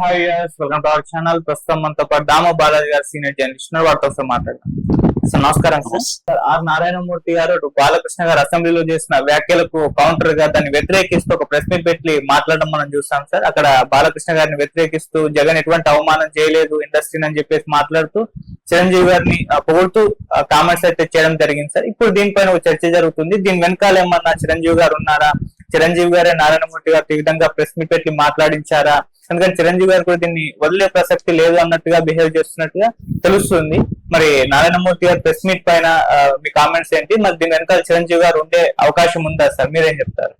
Hi welcome to our channel ప్రస్తుతం మనతో పాటు దామో బాలాజీ గారు సీనియర్ జర్నలిస్ట్ వారితో మాట్లాడదాం. సార్ నమస్కారం సార్. ఆర్ నారాయణమూర్తి గారు బాలకృష్ణ గారు అసెంబ్లీలో చేసిన వ్యాఖ్యలకు కౌంటర్గా దాన్ని వ్యతిరేకిస్తూ ఒక ప్రెస్ మీట్ పెట్టి మాట్లాడడం మనం చూస్తాం సార్. అక్కడ బాలకృష్ణ గారిని వ్యతిరేకిస్తూ జగన్ ఎటువంటి అవమానం చేయలేదు ఇండస్ట్రీని అని చెప్పేసి మాట్లాడుతూ చిరంజీవి గారిని పొగుడుతూ కామెంట్స్ అయితే చేయడం జరిగింది సార్. ఇప్పుడు దీనిపైన ఒక చర్చ జరుగుతుంది. దీని వెనకాల ఏమన్నా చిరంజీవి గారు ఉన్నారా? చిరంజీవి గారే నారాయణమూర్తి గారు ఈ విధంగా ప్రెస్ మీట్ పెట్టి మాట్లాడించారా? ఎందుకంటే చిరంజీవి గారు కూడా దీన్ని వదిలే ప్రసక్తి లేదు అన్నట్టుగా బిహేవ్ చేస్తున్నట్టుగా తెలుస్తుంది. మరి నారాయణమూర్తి గారు ప్రెస్ మీట్ పైన మీ కామెంట్స్ ఏంటి? మరి దీని వెనకాల చిరంజీవి గారు ఉండే అవకాశం ఉందా సార్? మీరేం చెప్తారు?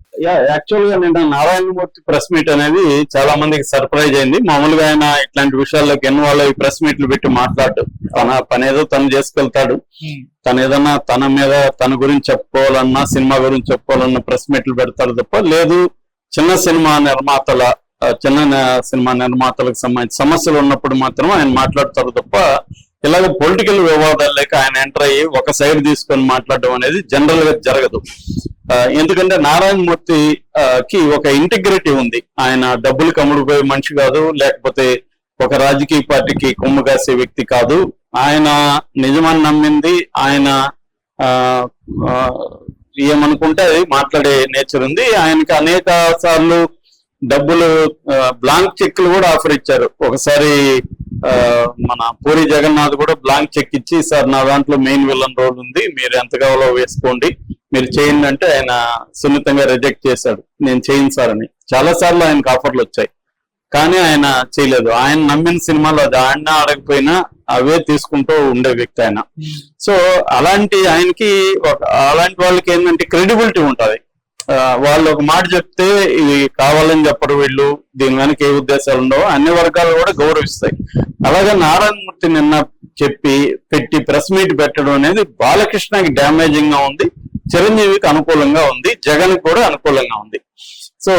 యాక్చువల్గా నిన్న నారాయణమూర్తి ప్రెస్ మీట్ అనేది చాలా మందికి సర్ప్రైజ్ అయింది. మామూలుగా ఆయన ఇట్లాంటి విషయాల్లోకి ఇన్వాల్వ్ అయ్యి ప్రెస్ మీట్లు పెట్టి మాట్లాడు. తన పని ఏదో తను చేసుకెళ్తాడు. తను ఏదన్నా తన మీద తన గురించి చెప్పుకోవాలన్నా సినిమా గురించి చెప్పుకోవాలన్నా ప్రెస్ మీట్లు పెడతారు తప్ప లేదు చిన్న సినిమా నిర్మాతల చిన్న సినిమా నిర్మాతలకు సంబంధించి సమస్యలు ఉన్నప్పుడు మాత్రం ఆయన మాట్లాడతారు తప్ప ఇలాగ పొలిటికల్ వివాదాలు లేక ఆయన ఎంటర్ అయ్యి ఒక సైడ్ తీసుకొని మాట్లాడడం అనేది జనరల్గా జరగదు. ఎందుకంటే నారాయణమూర్తి ఆ, కి ఒక ఇంటిగ్రిటీ ఉంది. ఆయన డబ్బులు కమ్ముడిపోయే మనిషి కాదు లేకపోతే ఒక రాజకీయ పార్టీకి కొమ్ము కాసే వ్యక్తి కాదు. ఆయన నిజమని నమ్మింది ఆయన ఆ, ఆ, ఏమనుకుంటే అది మాట్లాడే నేచర్ ఉంది. ఆయనకి అనేక సార్లు డబ్బులు బ్లాంక్ చెక్లు కూడా ఆఫర్ ఇచ్చారు. ఒకసారి మన పూరి జగన్నాథ్ కూడా బ్లాంక్ చెక్ ఇచ్చి సార్ నా దాంట్లో మెయిన్ విలన్ రోల్ ఉంది మీరు ఎంత కావాలో వేసుకోండి. మీరు చేయండి అంటే ఆయన సున్నితంగా రిజెక్ట్ చేశాడు. నేను చేయను సార్ అని. చాలా సార్లు ఆయనకు ఆఫర్లు వచ్చాయి. కానీ ఆయన చేయలేదు. ఆయన నమ్మిన సినిమాలో అది ఆడినా ఆడకపోయినా అవే తీసుకుంటూ ఉండే వ్యక్తి ఆయన. సో అలాంటి ఆయనకి అలాంటి వాళ్ళకి ఏంటంటే క్రెడిబిలిటీ ఉంటుంది. వాళ్ళు ఒక మాట చెప్తే ఇది కావాలని చెప్పరు వీళ్ళు. దీని వెనక ఏ ఉద్దేశాలు ఉండవు అన్ని వర్గాలు కూడా గౌరవిస్తాయి. అలాగే నారాయణమూర్తి నిన్న చెప్పి పెట్టి ప్రెస్ మీట్ పెట్టడం అనేది బాలకృష్ణకి డ్యామేజింగ్గా ఉంది. చిరంజీవికి అనుకూలంగా ఉంది. జగన్ కూడా అనుకూలంగా ఉంది. సో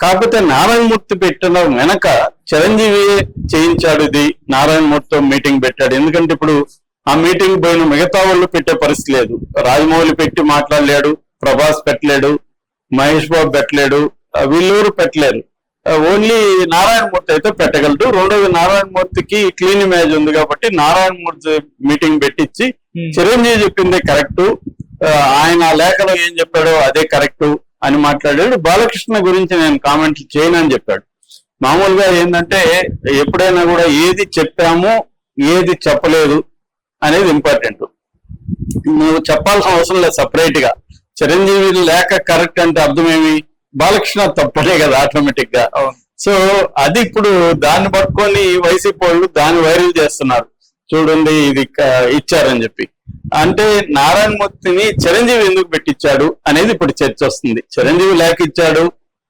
కాకపోతే నారాయణమూర్తి పెట్టిన వెనక చిరంజీవి చేయించాడు ఇది. నారాయణమూర్తితో మీటింగ్ పెట్టాడు. ఎందుకంటే ఇప్పుడు ఆ మీటింగ్ పోయిన మిగతా వాళ్ళు పెట్టే పరిస్థితి లేదు. రాజమౌళి పెట్టి మాట్లాడలేడు. ప్రభాస్ పెట్టలేడు మహేష్ బాబు పెట్టలేడు వీళ్ళెవరు పెట్టలేరు. ఓన్లీ నారాయణమూర్తి అయితే పెట్టగలడు. రెండోది నారాయణమూర్తికి క్లీన్ ఇమేజ్ ఉంది కాబట్టి నారాయణమూర్తి మీటింగ్ పెట్టించి చిరంజీవి చెప్పిందే కరెక్ట్. ఆయన లేఖలో ఏం చెప్పాడో అదే కరెక్ట్ అని మాట్లాడాడు. బాలకృష్ణ గురించి నేను కామెంట్లు చేయను అని చెప్పాడు. మామూలుగా ఏంటంటే ఎప్పుడైనా కూడా ఏది చెప్పామో ఏది చెప్పలేదు అనేది ఇంపార్టెంట్. నువ్వు చెప్పాల్సిన అవసరం లేదు సపరేట్గా చిరంజీవి లేక కరెక్ట్ అంటే అర్థమేమి? బాలకృష్ణ తప్పనే కదా ఆటోమేటిక్గా. సో అది ఇప్పుడు దాన్ని పట్టుకొని వైసీపీ వాళ్ళు దాన్ని వైరల్ చేస్తున్నారు. చూడండి ఇది ఇచ్చారని చెప్పి. అంటే నారాయణమూర్తిని చిరంజీవి ఎందుకు పెట్టించాడు అనేది ఇప్పుడు చర్చ వస్తుంది. చిరంజీవి లేఖ ఇచ్చాడు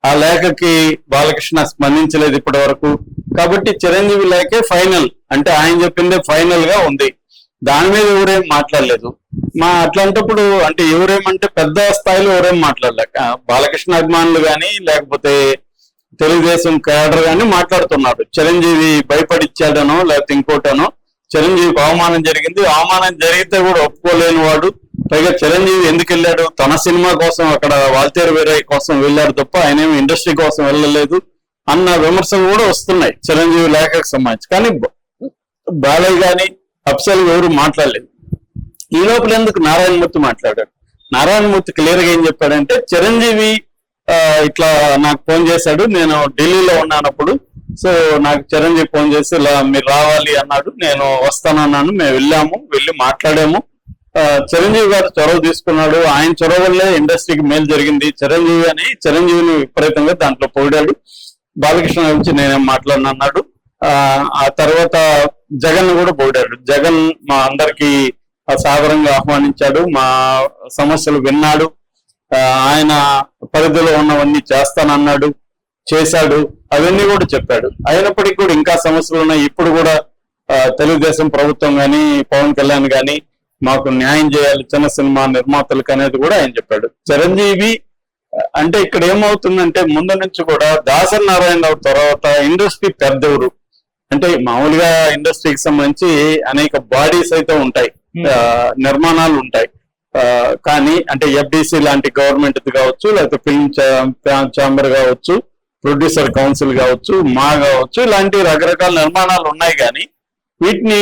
ఆ లేఖకి బాలకృష్ణ స్పందించలేదు ఇప్పటి వరకు కాబట్టి చిరంజీవి లేఖే ఫైనల్. అంటే ఆయన చెప్పిందే ఫైనల్గా ఉంది. దాని మీద ఎవరేం మాట్లాడలేదు. మా అట్లాంటప్పుడు అంటే ఎవరేమంటే పెద్ద స్థాయిలో ఎవరేం మాట్లాడలేక బాలకృష్ణ అభిమానులు కానీ లేకపోతే తెలుగుదేశం క్యాడర్ కానీ మాట్లాడుతున్నాడు చిరంజీవి భయపడిచ్చాడనో లేకపోతే ఇంకోటనో చిరంజీవికి అవమానం జరిగింది. అవమానం జరిగితే కూడా ఒప్పుకోలేని వాడు. పైగా చిరంజీవి ఎందుకు వెళ్ళాడు? తన సినిమా కోసం అక్కడ వాల్తేరు వేరే కోసం వెళ్ళాడు తప్ప ఆయన ఏమి ఇండస్ట్రీ కోసం వెళ్ళలేదు అన్న విమర్శలు కూడా వస్తున్నాయి. చిరంజీవి లేఖకు సంబంధించి. కానీ బాలయ్య గాని అప్సల్ ఎవరు మాట్లాడలేదు. ఈ లోపల ఎందుకు నారాయణమూర్తి మాట్లాడాడు నారాయణమూర్తి క్లియర్గా ఏం చెప్పాడంటే చిరంజీవి ఇట్లా నాకు ఫోన్ చేశాడు నేను ఢిల్లీలో ఉన్నానప్పుడు సో నాకు చిరంజీవి ఫోన్ చేసి ఇలా మీరు రావాలి అన్నాడు. నేను వస్తానన్నాను మేము వెళ్ళాము వెళ్ళి మాట్లాడాము. చిరంజీవి గారు చొరవ తీసుకున్నాడు. ఆయన చొరవ వల్లే ఇండస్ట్రీకి మేలు జరిగింది. చిరంజీవి అని చిరంజీవిని విపరీతంగా దాంట్లో పోడాడు బాలకృష్ణ గురించి నేనేం మాట్లాడినన్నాడు. ఆ, ఆ తర్వాత జగన్ కూడా పొగిడాడు జగన్ మా అందరికి సాదరంగా ఆహ్వానించాడు మా సమస్యలు విన్నాడు ఆ, ఆయన పరిధిలో ఉన్నవన్నీ చేస్తానన్నాడు చేశాడు అవన్నీ కూడా చెప్పాడు. అయినప్పటికీ కూడా ఇంకా సమస్యలు ఉన్నాయి. ఇప్పుడు కూడా తెలుగుదేశం ప్రభుత్వం కానీ పవన్ కళ్యాణ్ కానీ మాకు న్యాయం చేయాలి చిన్న సినిమా నిర్మాతలకు అనేది కూడా ఆయన చెప్పాడు. చిరంజీవి అంటే ఇక్కడ ఏమవుతుందంటే ముందు నుంచి కూడా దాసరి నారాయణరావు తర్వాత ఇండస్ట్రీ పెద్దవరు అంటే మామూలుగా ఇండస్ట్రీకి సంబంధించి అనేక బాడీస్ అయితే ఉంటాయి. ఆ, నిర్మాణాలు ఉంటాయి. కానీ అంటే ఎఫ్డిసి లాంటి గవర్నమెంట్ కావచ్చు లేకపోతే ఫిల్మ్ ఛాంబర్ కావచ్చు ప్రొడ్యూసర్ కౌన్సిల్ కావచ్చు మా కావచ్చు ఇలాంటి రకరకాల నిర్మాణాలు ఉన్నాయి కానీ వీటిని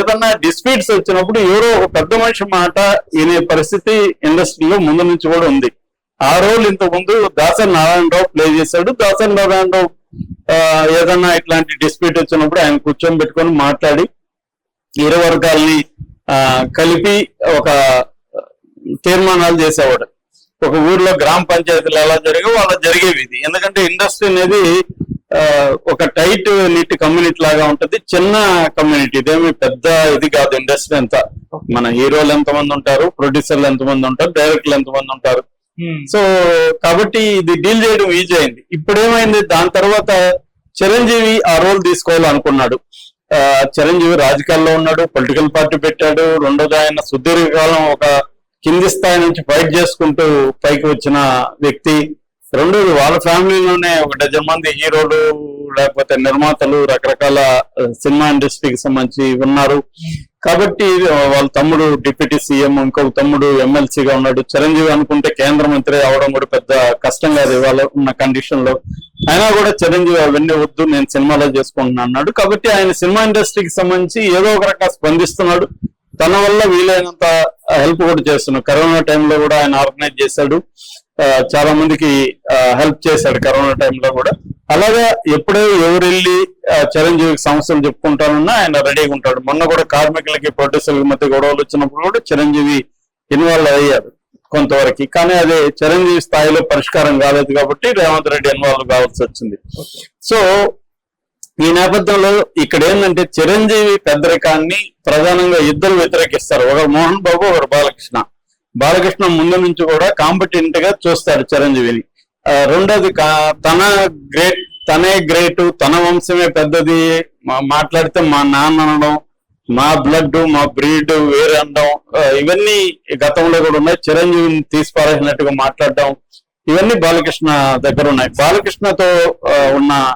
ఏదన్నా డిస్ప్యూట్స్ వచ్చినప్పుడు ఎవరో ఒక పెద్ద మనిషి మాట వినే పరిస్థితి ఇండస్ట్రీలో ముందు నుంచి కూడా ఉంది. ఆ రోల్ ఇంతకు ముందు దాసరి నారాయణరావు ప్లే చేశాడు. దాసరి నారాయణరావు ఏదన్నా ఇట్లాంటి డిస్ప్యూట్ వచ్చినప్పుడు ఆయన కూర్చొని పెట్టుకొని మాట్లాడి ఇరు వర్గాల్ని ఆ, కలిపి ఒక తీర్మానాలు చేసేవాడు. ఒక ఊర్లో గ్రామ పంచాయతీలు ఎలా జరిగే అలా జరిగేవి ఇది. ఎందుకంటే ఇండస్ట్రీ అనేది ఒక టైట్ నీట్ కమ్యూనిటీ లాగా ఉంటది. చిన్న కమ్యూనిటీ ఇదేమి పెద్ద ఇది కాదు ఇండస్ట్రీ అంతా. మన హీరోలు ఎంతమంది ఉంటారు ప్రొడ్యూసర్లు ఎంతమంది ఉంటారు డైరెక్టర్లు ఎంతమంది ఉంటారు. Hmm. సో కాబట్టి ఇది డీల్ చేయడం ఈజీ అయింది. ఇప్పుడు ఏమైంది దాని తర్వాత చిరంజీవి ఆ రోల్ తీసుకోవాలనుకున్నాడు. ఆ, చిరంజీవి రాజకీయాల్లో ఉన్నాడు పొలిటికల్ పార్టీ పెట్టాడు రెండోది ఆయన సుదీర్ఘకాలం ఒక కింది స్థాయి నుంచి ఫైట్ చేసుకుంటూ పైకి వచ్చిన వ్యక్తి. రెండోది వాళ్ళ ఫ్యామిలీలోనే ఒక డజన్ మంది హీరోలు లేకపోతే నిర్మాతలు రకరకాల సినిమా ఇండస్ట్రీకి సంబంధించి ఉన్నారు. కాబట్టి వాళ్ళ తమ్ముడు డిప్యూటీ సీఎం ఇంకొక తమ్ముడు ఎమ్మెల్సీగా ఉన్నాడు. చిరంజీవి అనుకుంటే కేంద్ర మంత్రి అవడం కూడా పెద్ద కష్టం కాదు ఇవాళ ఉన్న కండిషన్లో. అయినా కూడా చిరంజీవి అవన్నీ వద్దు నేను సినిమాలో చేసుకుంటున్నా అన్నాడు. కాబట్టి ఆయన సినిమా ఇండస్ట్రీకి సంబంధించి ఏదో ఒక రకంగా స్పందిస్తున్నాడు. తన వల్ల వీలైనంత హెల్ప్ కూడా చేస్తున్నాడు. కరోనా టైంలో కూడా ఆయన ఆర్గనైజ్ చేశాడు. చాలా మందికి హెల్ప్ చేశాడు కరోనా టైంలో కూడా. అలాగా ఎప్పుడే ఎవరు వెళ్ళి చిరంజీవికి సమస్యలు చెప్పుకుంటానన్నా ఆయన రెడీగా ఉంటాడు. మొన్న కూడా కార్మికులకి ప్రొడ్యూసర్ల మధ్య గొడవలు వచ్చినప్పుడు కూడా చిరంజీవి ఇన్వాల్వ్ అయ్యారు కొంతవరకు. కానీ అది చిరంజీవి స్థాయిలో పరిష్కారం కాలేదు కాబట్టి రేవంత్ రెడ్డి ఇన్వాల్వ్ కావాల్సి వచ్చింది. సో ఈ నేపథ్యంలో ఇక్కడ ఏంటంటే చిరంజీవి పెద్దరికాన్ని ప్రధానంగా ఇద్దరు వ్యతిరేకిస్తారు. ఒకరు మోహన్ బాబు ఒకరు బాలకృష్ణ. బాలకృష్ణ ముందు నుంచి కూడా కాంపిటెంట్గా చూస్తాడు చిరంజీవిని. రెండోది కా- తన గ్రేట్ తనే గ్రేటు తన వంశమే పెద్దది. మాట్లాడితే మా నాన్న అనడం మా బ్లడ్ మా బ్రీడ్ వేరే అనడం ఇవన్నీ గతంలో కూడా ఉన్నాయి. చిరంజీవిని తీసిపారేసినట్టుగా మాట్లాడడం ఇవన్నీ బాలకృష్ణ దగ్గర ఉన్నాయి. బాలకృష్ణతో ఉన్న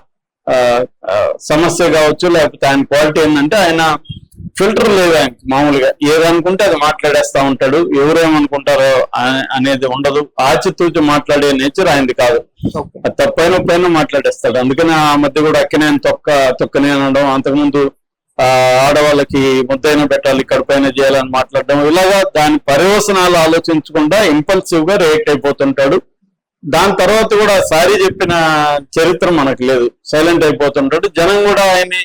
సమస్య కావచ్చు లేకపోతే ఆయన క్వాలిటీ ఏంటంటే ఆయన ఫిల్టర్ లేదు ఆయన మామూలుగా? ఏదనుకుంటే అది మాట్లాడేస్తా ఉంటాడు. ఎవరేమనుకుంటారో అనే- అనేది ఉండదు. ఆచితూచి మాట్లాడే నేచర్ ఆయనది కాదు. తప్పైన పైన మాట్లాడేస్తాడు. అందుకని ఆ మధ్య కూడా అక్కనే తొక్క తొక్కనే అనడం అంతకుముందు ఆ ఆడవాళ్ళకి ముద్దైన పెట్టాలి కడుపైన చేయాలని మాట్లాడడం ఇలాగా దాని పర్యవసనాలు ఆలోచించకుండా ఇంపల్సివ్గా రియాక్ట్ అయిపోతుంటాడు. దాని తర్వాత కూడా సారీ చెప్పిన చరిత్ర మనకు లేదు. సైలెంట్ అయిపోతుంటాడు. జనం కూడా ఆయన్ని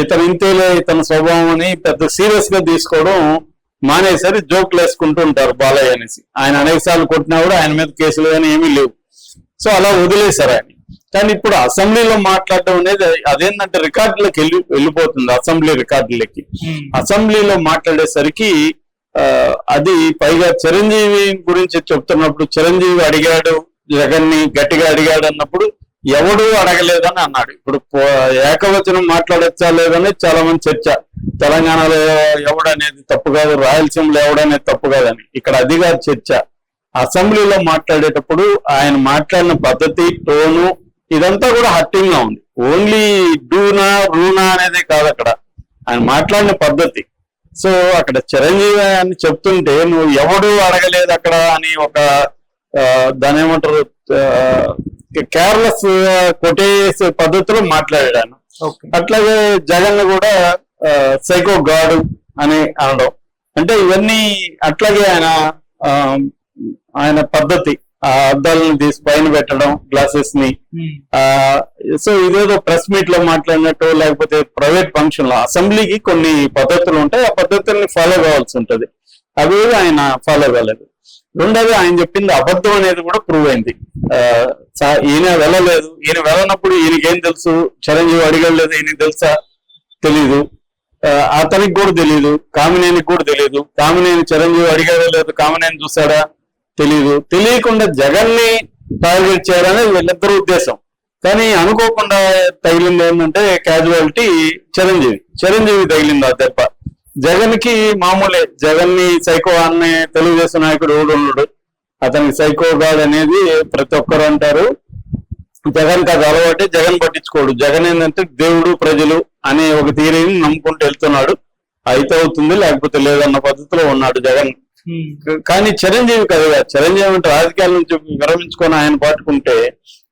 ఇతను ఇంతేలే ఇతని స్వభావం అని పెద్ద సీరియస్గా తీసుకోవడం మానేసరి జోక్లు వేసుకుంటూ ఉంటారు బాలయ్య అనేసి. ఆయన అనేక సార్లు కొట్టినా కూడా ఆయన మీద కేసులు కానీ ఏమీ లేవు. సో అలా వదిలేశారు ఆయన. కానీ ఇప్పుడు అసెంబ్లీలో మాట్లాడడం అనేది అదేంటంటే రికార్డులకు వెళ్ళి వెళ్ళిపోతుంది అసెంబ్లీ రికార్డులకి. అసెంబ్లీలో మాట్లాడేసరికి అది పైగా చిరంజీవి గురించి చెప్తున్నప్పుడు చిరంజీవి అడిగాడు జగన్ని గట్టిగా అడిగాడు అన్నప్పుడు ఎవడు అడగలేదని అన్నాడు. ఇప్పుడు ఏకవచనం మాట్లాడచ్చా లేదని చాలా మంది చర్చ తెలంగాణలో ఎవడనేది తప్పు కాదు రాయలసీమలో ఎవడనేది తప్పు కాదని. ఇక్కడ అది కాదు చర్చ. అసెంబ్లీలో మాట్లాడేటప్పుడు ఆయన మాట్లాడిన పద్ధతి టోను ఇదంతా కూడా హట్టింగ్గా ఉంది. ఓన్లీ డూనా రూనా అనేది కాదు అక్కడ. ఆయన మాట్లాడిన పద్ధతి. సో అక్కడ చిరంజీవి అని చెప్తుంటే నువ్వు ఎవడు అడగలేదు అక్కడ అని ఒక దాని ఏమంటారు? కేర్లెస్ కొట్టేసే పద్ధతిలో ఓకే. అట్లాగే జగన్ కూడా సైకో గాడు అని అనడం. అంటే ఇవన్నీ అట్లాగే ఆయన ఆయన పద్ధతి ఆ అద్దాలను తీసి పైన పెట్టడం గ్లాసెస్ని. ఉమ్, ఆ సో ఇదేదో ప్రెస్ మీట్లో మాట్లాడినట్టు లేకపోతే ప్రైవేట్ ఫంక్షన్లో అసెంబ్లీకి కొన్ని పద్ధతులు ఉంటాయి. ఆ పద్ధతుల్ని ఫాలో కావాల్సి ఉంటది. అవి ఆయన ఫాలో కాలేదు. రెండోది ఆయన చెప్పింది అబద్ధం అనేది కూడా ప్రూవ్ అయింది. ఆ, ఈయన వెళ్ళలేదు. ఈయన వెళ్ళనప్పుడు ఈయనకేం తెలుసు? చిరంజీవి అడగలేదు ఈయనకి తెలుసా? తెలీదు. అతనికి కూడా తెలియదు కామినేనికి కూడా తెలియదు కామినేని చిరంజీవి అడిగాడో లేదు కామినేని చూసాడా తెలియదు తెలియకుండా జగన్ని టార్గెట్ చేయాలనేది వీళ్ళిద్దరు ఉద్దేశం. కానీ అనుకోకుండా తగిలింది ఏంటంటే క్యాజువాలిటీ చిరంజీవి. చిరంజీవి తగిలింది ఆ దెబ్బ. జగన్కి మామూలే. జగన్ని సైకో అనే తెలుగుదేశం నాయకుడు ఎవడు ఉన్నాడు అతనికి సైకో గాడ్ అనేది ప్రతి ఒక్కరు అంటారు. జగన్ కాదు అలవాటే జగన్ పట్టించుకోడు. జగన్ ఏంటంటే దేవుడు ప్రజలు అనే ఒక థియరీని నమ్ముకుంటూ వెళ్తున్నాడు. అయితే అవుతుంది లేకపోతే లేదన్న పద్ధతిలో ఉన్నాడు జగన్. ఉమ్, కానీ చిరంజీవి కదా చిరంజీవి అంటే రాజకీయాల నుంచి విరమించుకొని ఆయన పట్టుకుంటే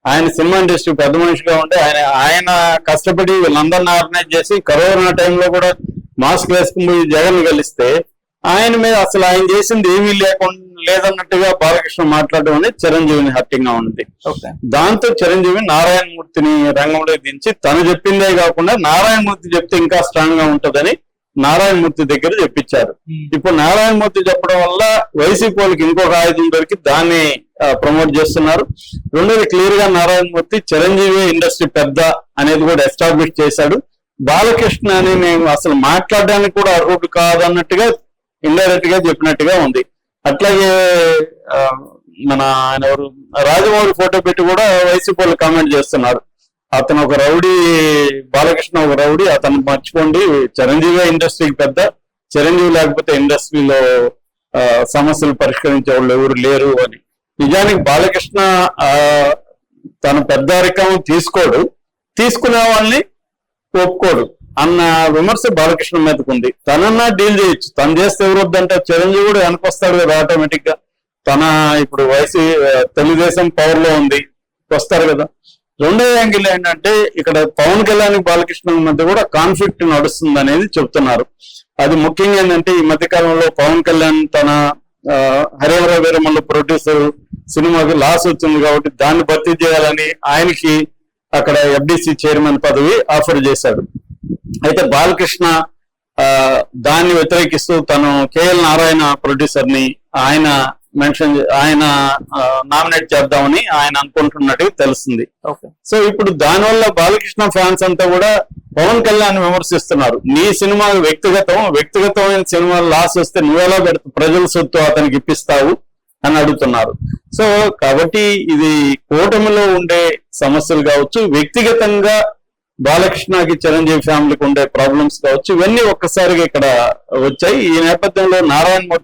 ఆయన సినిమా ఇండస్ట్రీ పెద్ద మనిషిగా ఉంటే ఆయన ఆయన కష్టపడి వీళ్ళందరిని ఆర్గనైజ్ చేసి కరోనా టైంలో కూడా మాస్క్ వేసుకుని పోయి జగన్ కలిస్తే ఆయన మీద అసలు ఆయన చేసింది ఏమీ లేకుండా లేదన్నట్టుగా బాలకృష్ణ మాట్లాడడం అనేది చిరంజీవిని హర్టింగ్గా ఉంది. ఓకే. దాంతో చిరంజీవి నారాయణమూర్తిని రంగంలోకి దించి తను చెప్పిందే కాకుండా నారాయణమూర్తి చెప్తే ఇంకా స్ట్రాంగ్గా ఉంటదని నారాయణమూర్తి దగ్గర చెప్పించారు. ఇప్పుడు నారాయణమూర్తి చెప్పడం వల్ల వైసీపీ వాళ్ళకి ఇంకొక ఆయుధం దొరికి దాన్ని ప్రమోట్ చేస్తున్నారు. రెండోది క్లియర్గా నారాయణమూర్తి చిరంజీవి ఇండస్ట్రీ పెద్ద అనేది కూడా ఎస్టాబ్లిష్ చేశాడు. బాలకృష్ణ అని నేను అసలు మాట్లాడడానికి కూడా అర్హుడు కాదన్నట్టుగా ఇండైరెక్ట్గా చెప్పినట్టుగా ఉంది. అట్లాగే మన ఆయన ఎవరు రాజమౌళి ఫోటో పెట్టి కూడా వైసీపీ వాళ్ళు కామెంట్ చేస్తున్నారు. అతను ఒక రౌడీ బాలకృష్ణ ఒక రౌడీ అతను మర్చిపోండి చిరంజీవి ఇండస్ట్రీకి పెద్ద చిరంజీవి లేకపోతే ఇండస్ట్రీలో సమస్యలు పరిష్కరించే వాళ్ళు ఎవరు లేరు అని. నిజానికి బాలకృష్ణ తన పెద్ద రకం తీసుకోడు. తీసుకునే వాళ్ళని ఒప్పుకోడు. అన్న విమర్శ బాలకృష్ణ మీదకు ఉంది. తనన్నా డీల్ చేయొచ్చు. తను చేస్తే ఎవరు వద్దంటే చిరంజీవి కూడా వెనకొస్తాడు కదా ఆటోమేటిక్గా. తన ఇప్పుడు వైసీ తెలుగుదేశం పవర్లో ఉంది. వస్తారు కదా. రెండో యాంగిల్ ఏంటంటే ఇక్కడ పవన్ కళ్యాణ్ బాలకృష్ణ మధ్య కూడా కాన్ఫ్లిక్ట్ నడుస్తుంది అనేది చెప్తున్నారు. అది ముఖ్యంగా ఏంటంటే ఈ మధ్య కాలంలో పవన్ కళ్యాణ్ తన ఆ, వీరమల్ల ప్రొడ్యూసర్ సినిమాకి లాస్ వచ్చింది కాబట్టి దాన్ని భర్తీ చేయాలని ఆయనకి అక్కడ ఎఫ్డిసి చైర్మన్ పదవి ఆఫర్ చేశాడు. అయితే బాలకృష్ణ దాన్ని వ్యతిరేకిస్తూ తను కేఎల్ నారాయణ ప్రొడ్యూసర్ని ఆయన మెన్షన్ ఆయన నామినేట్ చేద్దామని ఆయన అనుకుంటున్నట్టుగా తెలుస్తుంది. ఓకే. సో ఇప్పుడు దానివల్ల బాలకృష్ణ ఫ్యాన్స్ అంతా కూడా పవన్ కళ్యాణ్ విమర్శిస్తున్నారు. నీ సినిమా వ్యక్తిగతం వ్యక్తిగతమైన సినిమా లాస్ వస్తే నువ్వెలా పెడతావు ప్రజల సొత్తు అతనికి ఇప్పిస్తావు? అని అడుగుతున్నారు. సో కాబట్టి ఇది కూటమిలో ఉండే సమస్యలు కావచ్చు వ్యక్తిగతంగా బాలకృష్ణకి చిరంజీవి ఫ్యామిలీకి ఉండే ప్రాబ్లమ్స్ కావచ్చు ఇవన్నీ ఒక్కసారిగా ఇక్కడ వచ్చాయి. ఈ నేపథ్యంలో నారాయణమూర్తి